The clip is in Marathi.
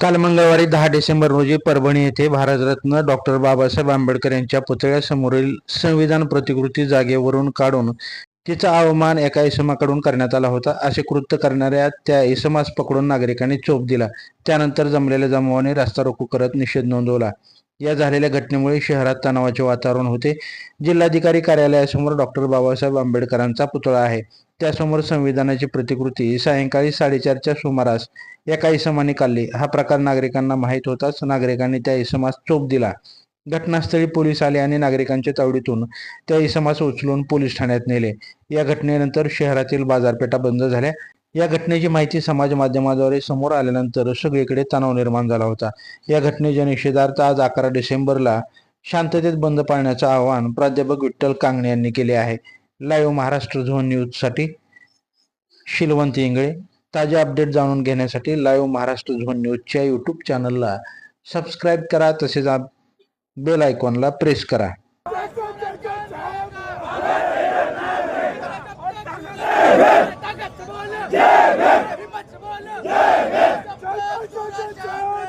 काल मंगळवारी दहा डिसेंबर रोजी परभणी येथे भारतरत्न डॉक्टर बाबासाहेब आंबेडकर यांच्या पुतळ्यासमोरील संविधान प्रतिकृती जागेवरून काढून तिचा अवमान एका इसमाकडून करण्यात आला होता. असे कृत्य करणाऱ्या त्या इसमास पकडून नागरिकांनी चोप दिला. त्यानंतर जमलेल्या जमावाने रास्ता रोको करत निषेध नोंदवला. या झालेल्या घटनेमुळे शहरात तणावाचे वातावरण होते. जिल्हाधिकारी कार्यालयासमोर डॉक्टर बाबासाहेब आंबेडकरांचा पुतळा आहे. त्यासमोर संविधानाची प्रतिकृती सायंकाळी साडेचारच्या सुमारास एका इसमाने काढली. हा प्रकार नागरिकांना माहीत होताच नागरिकांनी त्या इसमास चोप दिला. घटनास्थळी पोलीस आले आणि नागरिकांच्या तावडीतून त्या इसमास उचलून पोलीस ठाण्यात नेले. या घटनेनंतर शहरातील बाजारपेठा बंद झाल्या. या घटनेची माहिती समाज माध्यमाद्वारे समोर आल्यानंतर सगळीकडे तणाव निर्माण झाला होता. या घटनेच्या निषेधार्थ आज अकरा डिसेंबरला शांततेत बंद पाळण्याचं आवाहन प्राध्यापक विठ्ठल कांगणे यांनी केले आहे. लाईव्ह महाराष्ट्र झोन न्यूजसाठी शिलवंत इंगळे. ताजे अपडेट जाणून घेण्यासाठी लाईव्ह महाराष्ट्र झोन न्यूजच्या यूट्यूब चॅनलला सबस्क्राईब करा. तसेच बेल आयकॉनला प्रेस करा. Johnson!